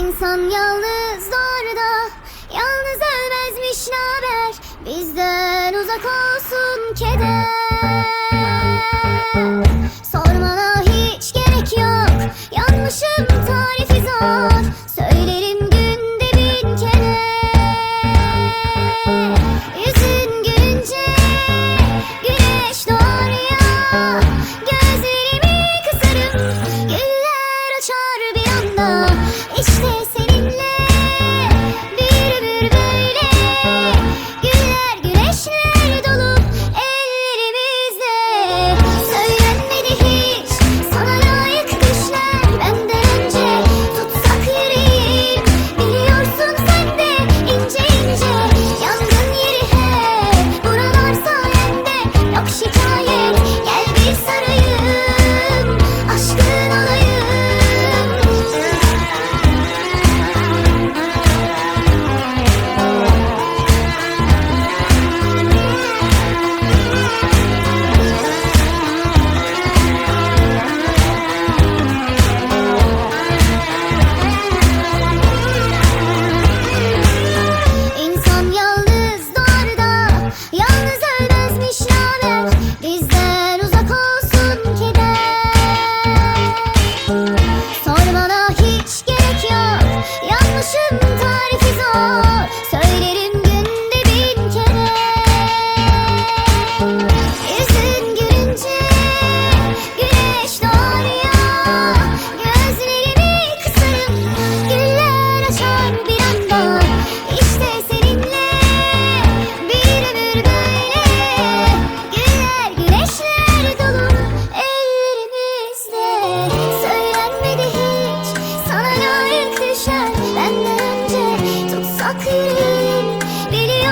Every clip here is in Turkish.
İnsan yalnız doğruda Yalnız ölmezmiş naber Bizden uzak olsun keder. Son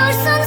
Biliyorsun